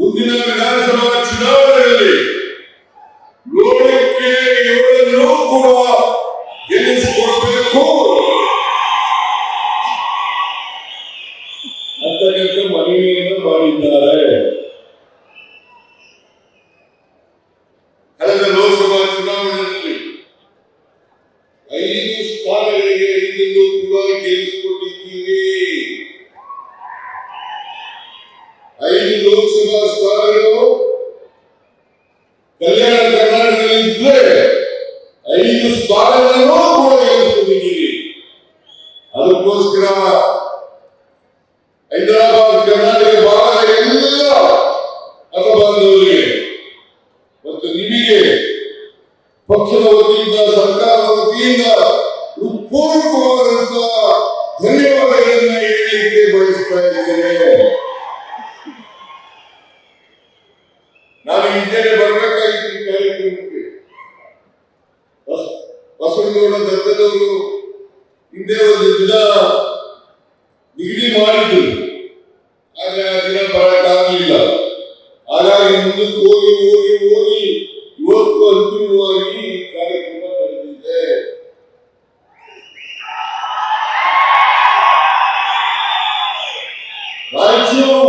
ಮುಂದಿನ ವಿಧಾನಸಭಾ ವತಿಯಿಂದ ಸರ್ಕಾರದ ವತಿಯಿಂದ ಪೂರ್ವಕವಾದಂತಹ ಧನ್ಯವಾದಗಳನ್ನ ಹೇಳಲಿಕ್ಕೆ ಬಯಸ್ತಾ ಇದ್ದೇನೆ. ನಾನು ಹಿಂದೆ ಬರಬೇಕಾಗಿತ್ತು ಕಾರ್ಯಕ್ರಮಕ್ಕೆ. ಬಸ್- ಬಸವನಗೌಡ ದತ್ತದವರು ಹಿಂದೆ ಒಂದು ದಿನ ನಿಗದಿ ಮಾಡಿದ್ರು ಆದ್ರೆ ಆ ದಿನ ಬರಕ್ಕಾಗಲಿಲ್ಲ ಹಾಗಾಗಿ ಮುಂದಕ್ಕೆ ಹೋಗಿ ಹೋಗಿ ಹೋಗಿ ಇವತ್ತು ಅಂತಿಮವಾಗಿ ಈ ಕಾರ್ಯಕ್ರಮ ನಡೆದಿದೆ ರಾಯಚೂರು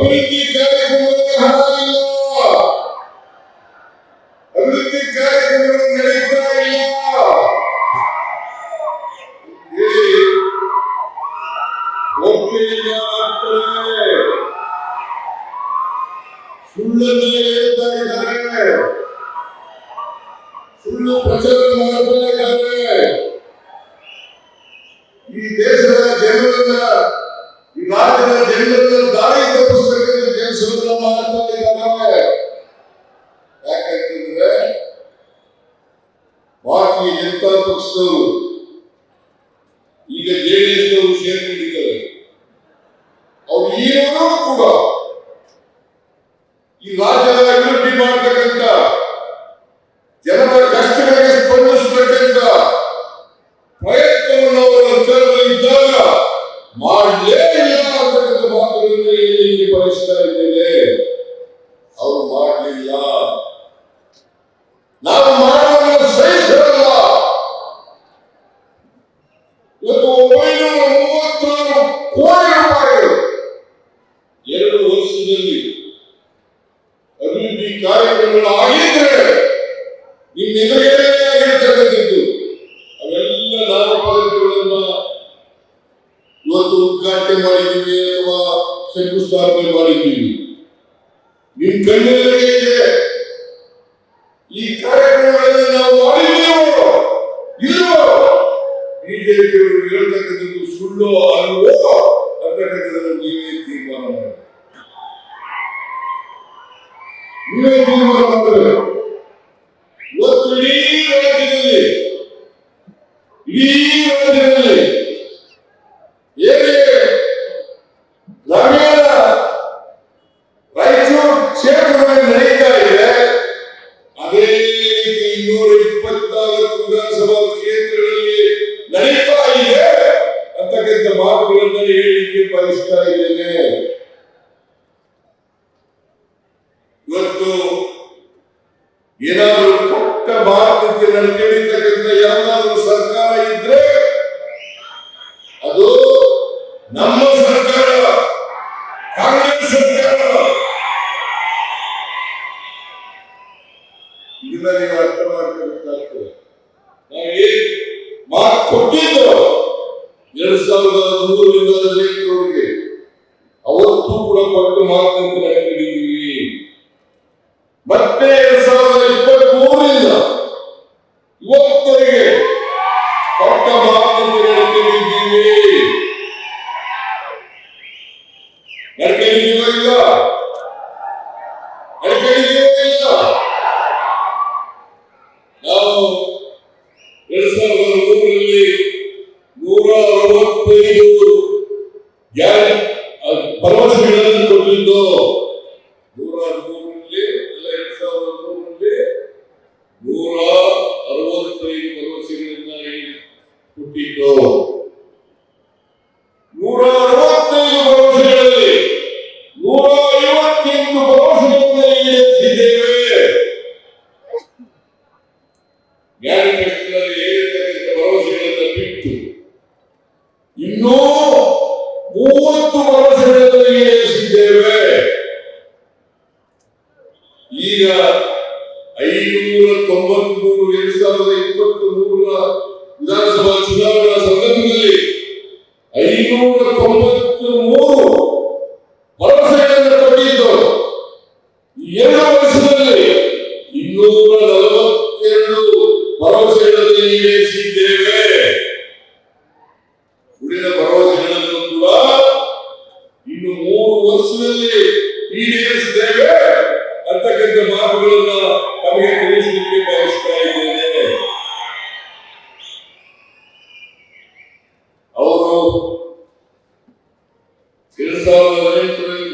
ಅಭಿವೃದ್ಧಿ ಕಾರ್ಯಕ್ರಮಗಳಿಗೆ ಹಣ ಇಲ್ಲ ಅಭಿವೃದ್ಧಿ ರಾಜ್ಯದ ಅಭಿವೃದ್ಧಿ ಮಾಡತಕ್ಕಂಥ ನಿಮ್ಮ ಎದುರುಗಡೆ ಆಗಿರ್ತಕ್ಕಂಥದ್ದು ಅವೆಲ್ಲ ನಾಮಫಲಕಗಳನ್ನ ಇವತ್ತು ಉದ್ಘಾಟನೆ ಅಥವಾ ನಿಮ್ ಕಣ್ಣೆದುರಿಗೆ ಇದೆ. ಈ ಕಾರ್ಯಕ್ರಮಗಳನ್ನು ನಾವು ಮಾಡಿದ್ದೀವೋ. ಹೇಳ್ತಕ್ಕಂಥದ್ದು ಸುಳ್ಳು ಅಲ್ವೋ? ಅಂತಕ್ಕಂಥದ್ದನ್ನು ನೀವೇ ತೀರ್ಮಾನ ನೀವೇ ಇಡೀ ಯೋಜನೆಯಲ್ಲಿ ಹೇಗೆ ಕ್ಷೇತ್ರದಲ್ಲಿ ನಡೀತಾ ಇದೆ. ಅದೇ ರೀತಿ ಇನ್ನೂರ ಇಪ್ಪತ್ನಾಲ್ಕು ವಿಧಾನಸಭಾ ಕ್ಷೇತ್ರಗಳಲ್ಲಿ ನಡೀತಾ ಇದೆ ಅಂತಕ್ಕಂಥ ಮಾತುಗಳನ್ನು ಹೇಳಿಕೆ ಬಯಸ್ತಾ ಇದ್ದೇನೆ. ಇವತ್ತು ಏನಾದರೂ ಪಕ್ಕ ಭಾರತಕ್ಕೆ ನಡೆದಿರ್ತಕ್ಕಂಥ ಯಾವುದಾದ್ರೂ ಸರ್ಕಾರ கொடுக்கும் மாதத்திற்கு Gary Castilho ಎರಡ್ ಸಾವಿರದ ಹದಿನೆಂಟರಲ್ಲಿ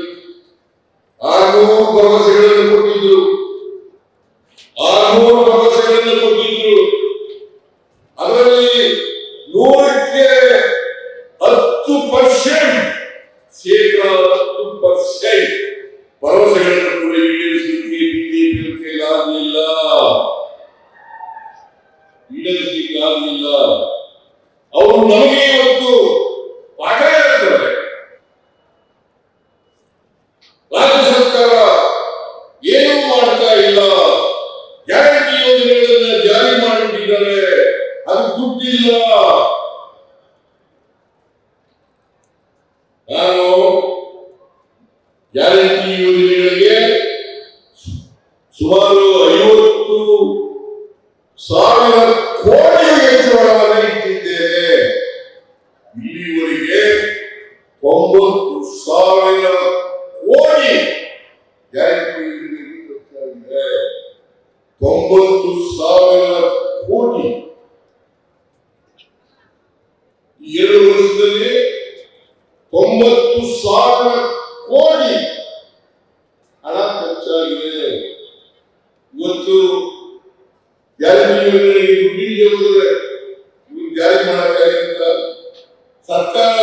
ಆರ್ನೂರು ಭರವಸೆಗಳನ್ನು ಕೊಟ್ಟಿದ್ರು ಆರ್ನೂರು ಭರವಸೆಗಳನ್ನು ಕೊಟ್ಟಿದ್ರು ಅದರಲ್ಲಿ ನೂರಕ್ಕೆ ಹತ್ತು ಪರ್ಸೆಂಟ್ ಶೇಕಡ ಹತ್ತು ಪರ್ಸೆಂಟ್ ಭರವಸೆಗಳನ್ನು ಕೂಡ ಈಡೇರಿಸಲಿಕ್ಕೆ ಬಿಜೆಪಿ ಕೈಲಾಗಲಿಲ್ಲ ಅವರು ನಮಗೆ ಸುಮಾರು ಐವತ್ತು ಸಾವಿರ ಇವತ್ತು ಜಾರಿ ದುಡ್ಡಿಗೆ ಹೋದರೆ ಇವ್ರು ಜಾರಿ ಮಾಡಕ್ಕಾಗಿಲ್ಲ ಸರ್ಕಾರ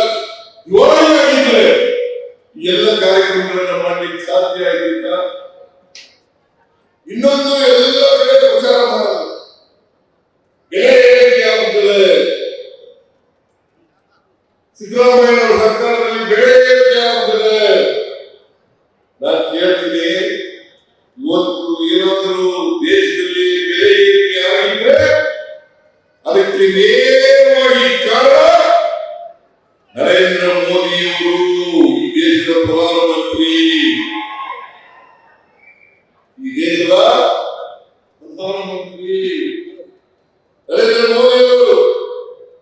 ಎಲ್ಲ ಕಾರ್ಯಕ್ರಮಗಳನ್ನ ಮಾಡಲಿಕ್ಕೆ ಸಾಧ್ಯ ಇನ್ನೊಂದು ಎಲ್ಲ ಪ್ರಚಾರ ಮಾಡೋದು. ಬೆಲೆ ಏರಿಕೆ ಸಿದ್ದರಾಮಯ್ಯ primeiro.